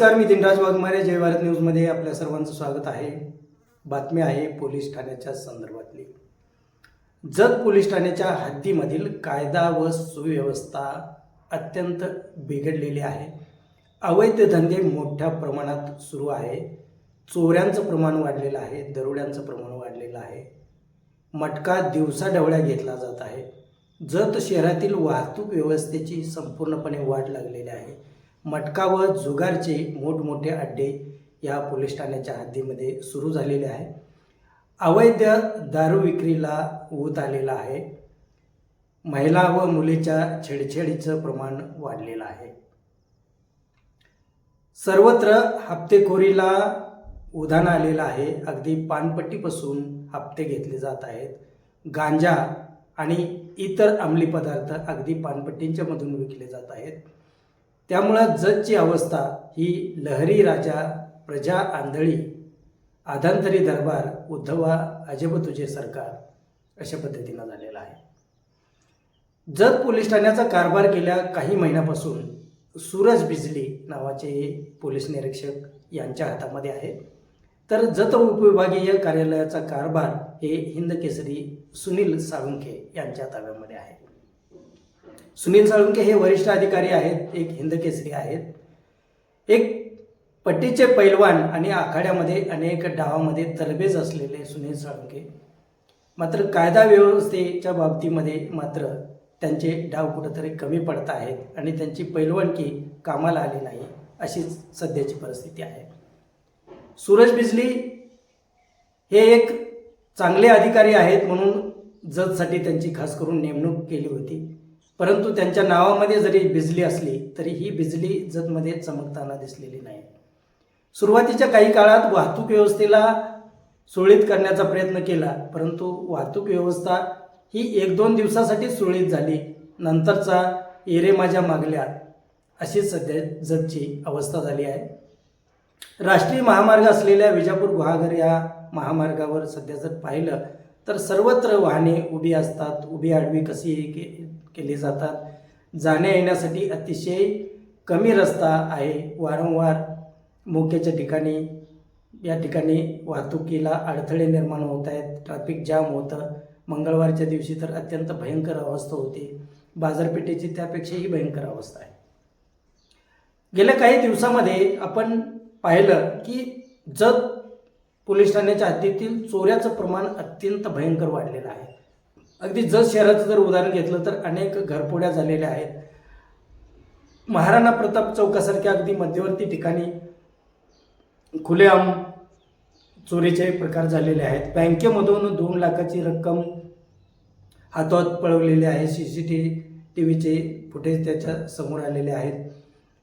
नमस्कार मी दिनराज वाघमारे जय भारत न्यूजमध्ये आपल्या सर्वांचं स्वागत आहे. बातमी आहे पोलीस ठाण्याच्या संदर्भातली. जत पोलीस ठाण्याच्या हद्दीमधील कायदा व सुव्यवस्था अत्यंत बिघडलेली आहे. अवैध धंदे मोठ्या प्रमाणात सुरू आहे. चोऱ्यांचं प्रमाण वाढलेलं आहे दरोड्यांचं प्रमाण वाढलेलं आहे. मटका दिवसाढवळ्या घेतला जात आहे. जत शहरातील वाहतूक व्यवस्थेची संपूर्णपणे वाढ लागलेली आहे. मटका व जुगारचे मोठमोठे अड्डे या पोलीस ठाण्याच्या हद्दीमध्ये सुरू झालेले आहे. अवैध दारू विक्रीला ऊत आलेला आहे. महिला व मुलीच्या छेडछेडीचं प्रमाण वाढलेलं आहे. सर्वत्र हप्तेखोरीला उधाण आलेलं आहे. अगदी पानपट्टीपासून हप्ते घेतले जात आहेत. गांजा आणि इतर अंमली पदार्थ अगदी पानपट्टींच्या मधून विकले जात आहेत. त्यामुळं जजची अवस्था ही लहरी राजा प्रजा आंधळी आधांतरी दरबार उद्धवा अजब तुझे सरकार अशा पद्धतीनं झालेला आहे. जत पोलीस ठाण्याचा कारभार गेल्या काही महिन्यापासून सूरज बिजली नावाचे पोलीस निरीक्षक यांच्या हातामध्ये आहे. तर जत उपविभागीय कार्यालयाचा कारभार हे हिंद केसरी सुनील साळुंखे यांच्या ताब्यामध्ये आहे. सुनील साळुंके हे वरिष्ठ अधिकारी आहेत एक हिंद केसरी आहेत. एक पट्टीचे पैलवान आणि आखाड्यामध्ये अनेक डावामध्ये तरबेज असलेले सुनील साळुंके. मात्र कायदा व्यवस्थेच्या बाबतीमध्ये मात्र त्यांचे डाव कुठंतरी कमी पडत आहेत आणि त्यांची पैलवानकी कामाला आली नाही अशीच सध्याची परिस्थिती आहे. सूरज बिजली हे एक चांगले अधिकारी आहेत म्हणून जजसाठी त्यांची खास करून नेमणूक केली होती. परंतु त्यांच्या नावामध्ये जरी बिजली असली तरी ही बिजली जतमध्ये चमकताना दिसलेली नाही. सुरुवातीच्या काही काळात वाहतूक व्यवस्थेला सुरळीत करण्याचा प्रयत्न केला परंतु वाहतूक व्यवस्था ही एक दोन दिवसासाठी सुरळीत झाली. नंतरचा एरे माझ्या मागल्या अशी सध्या जतची अवस्था झाली आहे. राष्ट्रीय महामार्ग असलेल्या विजापूर गुहागर या महामार्गावर सध्या जर पाहिलं तर सर्वत्र वाहने उभी असतात उभी आडवी कशी केले जातात. जाण्या येण्यासाठी अतिशय कमी रस्ता आहे. वारंवार मोक्याच्या ठिकाणी या ठिकाणी वाहतुकीला अडथळे निर्माण होत आहेत. ट्रॅफिक जाम होतं. मंगळवारच्या दिवशी तर अत्यंत भयंकर अवस्था होती. बाजारपेठेची त्यापेक्षाही भयंकर अवस्था आहे. गेल्या काही दिवसामध्ये आपण पाहिलं की जत पोलीस ठाण्याच्या हद्दीतील चोऱ्याचं प्रमाण अत्यंत भयंकर वाढलेलं आहे. अगदी जत शहराचं जर उदाहरण घेतलं तर अनेक घरपोड्या झालेल्या आहेत. महाराणा प्रताप चौकासारख्या अगदी मध्यवर्ती ठिकाणी खुलेआम चोरीचे प्रकार झालेले आहेत. बँकेमधून दोन लाखाची रक्कम हातोहात पळवलेली आहे. सी सी टी टी व्हीचे फुटेज त्याच्यासमोर आलेले आहेत.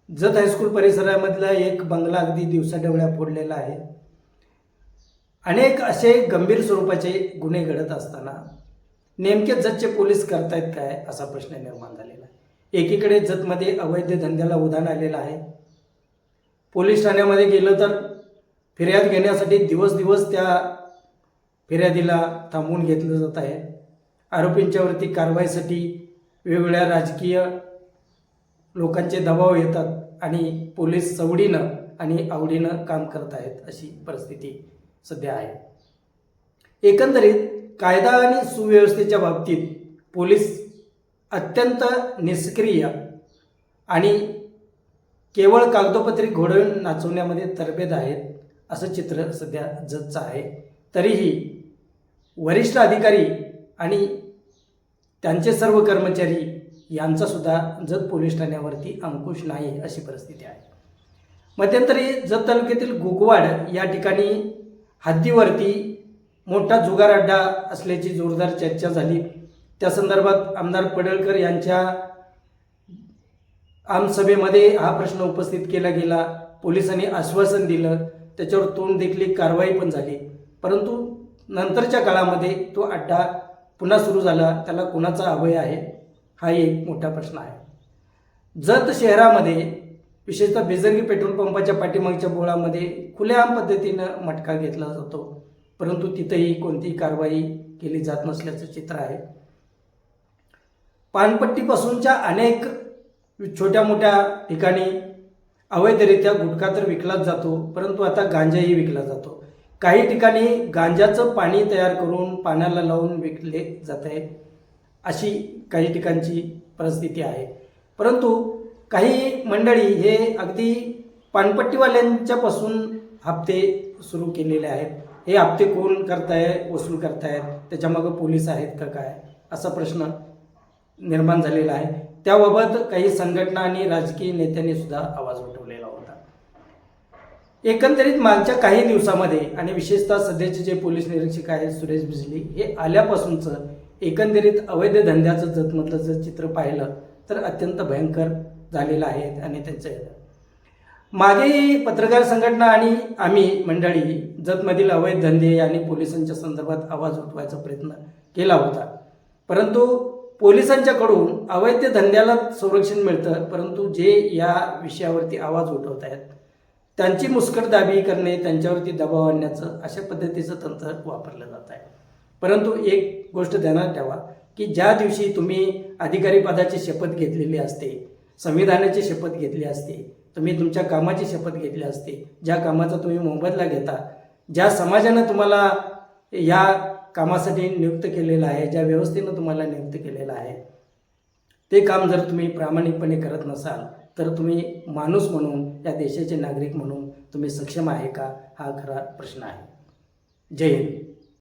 जत हायस्कूल परिसरामधला एक बंगला अगदी दिवसाढवळ्या फोडलेला आहे. अनेक असे गंभीर स्वरूपाचे गुन्हे घडत असताना नेमके जतचे पोलीस करतायत काय असा प्रश्न निर्माण झालेला आहे. एकीकडे जतमध्ये अवैध धंद्याला उधाण आलेलं आहे. पोलीस ठाण्यामध्ये गेलं तर फिर्याद घेण्यासाठी दिवस दिवस त्या फिर्यादीला थांबवून घेतलं जात आहे. आरोपींच्यावरती कारवाईसाठी वेगवेगळ्या राजकीय लोकांचे दबाव येतात आणि पोलीस सवडीनं आणि आवडीनं काम करत आहेत अशी परिस्थिती सध्या आहे. एकंदरीत कायदा आणि सुव्यवस्थेच्या बाबतीत पोलीस अत्यंत निष्क्रिय आणि केवळ कागदोपत्री घोडवून नाचवण्यामध्ये तरबेद आहेत असं चित्र सध्या जतचं आहे. तरीही वरिष्ठ अधिकारी आणि त्यांचे सर्व कर्मचारी यांचासुद्धा जत पोलीस ठाण्यावरती अंकुश नाही अशी परिस्थिती आहे. मध्यंतरी जत तालुक्यातील गुगवाड या ठिकाणी हद्दीवरती मोठा जुगार अड्डा असल्याची जोरदार चर्चा झाली. त्या संदर्भात आमदार पडळकर यांच्या आमसभेमध्ये हा प्रश्न उपस्थित केला गेला. पोलिसांनी आश्वासन दिलं. त्याच्यावर तोंड देखील कारवाई पण झाली. परंतु नंतरच्या काळामध्ये तो अड्डा पुन्हा सुरू झाला. त्याला कुणाचा अभय आहे? हा एक मोठा प्रश्न आहे. जत शहरामध्ये विशेषतः बेजरगी पेट्रोल पंपाच्या पाठीमागच्या बोळामध्ये खुलेआम पद्धतीनं मटका घेतला जातो. परंतु तिथंही कोणतीही कारवाई केली जात नसल्याचं चित्र आहे. पानपट्टीपासूनच्या अनेक छोट्या मोठ्या ठिकाणी अवैधरित्या गुटखा तर विकलाच जातो परंतु आता गांजाही विकला जातो. काही ठिकाणी गांजाचं पाणी तयार करून पाण्याला लावून विकले जात आहे अशी काही ठिकाणची परिस्थिती आहे. परंतु काही मंडळी हे अगदी पानपट्टीवाल्यांच्यापासून हप्ते सुरू केलेले आहेत. हे हप्ते कोण करताय वसूल करतायत त्याच्यामागं पोलीस आहेत का काय असा प्रश्न निर्माण झालेला आहे. त्याबाबत काही संघटना आणि राजकीय नेत्यांनी सुद्धा आवाज उठवलेला होता. एकंदरीत मागच्या काही दिवसामध्ये आणि विशेषतः सध्याचे जे पोलीस निरीक्षक आहेत सुरेश बिजली हे आल्यापासूनचं एकंदरीत अवैध धंद्याचं जतमधलं जर चित्र पाहिलं तर अत्यंत भयंकर झालेलं आहे आणि त्यांचं मागे पत्रकार संघटना आणि आम्ही मंडळी जतमधील अवैध धंदे आणि पोलिसांच्या संदर्भात आवाज उठवायचा प्रयत्न केला होता. परंतु पोलिसांच्याकडून अवैध धंद्याला संरक्षण मिळतं परंतु जे या विषयावरती आवाज उठवत आहेत त्यांची मुस्कटदाबी करणे त्यांच्यावरती दबाव आणण्याचं अशा पद्धतीचं तंत्र वापरलं जात आहे. परंतु एक गोष्ट ध्यानात ठेवा की ज्या दिवशी तुम्ही अधिकारी पदाची शपथ घेतलेली असते संविधानाची शपथ घेतली असते तुम्ही तुमच्या कामाची शपथ घेतली असते ज्या कामाचा तुम्ही मोबदला घेता ज्या समाजानं तुम्हाला या कामासाठी नियुक्त केलेलं आहे ज्या व्यवस्थेनं तुम्हाला नियुक्त केलेलं आहे ते काम जर तुम्ही प्रामाणिकपणे करत नसाल तर तुम्ही माणूस म्हणून या देशाचे नागरिक म्हणून तुम्ही सक्षम आहे का? हा खरा प्रश्न आहे. जय हिंद.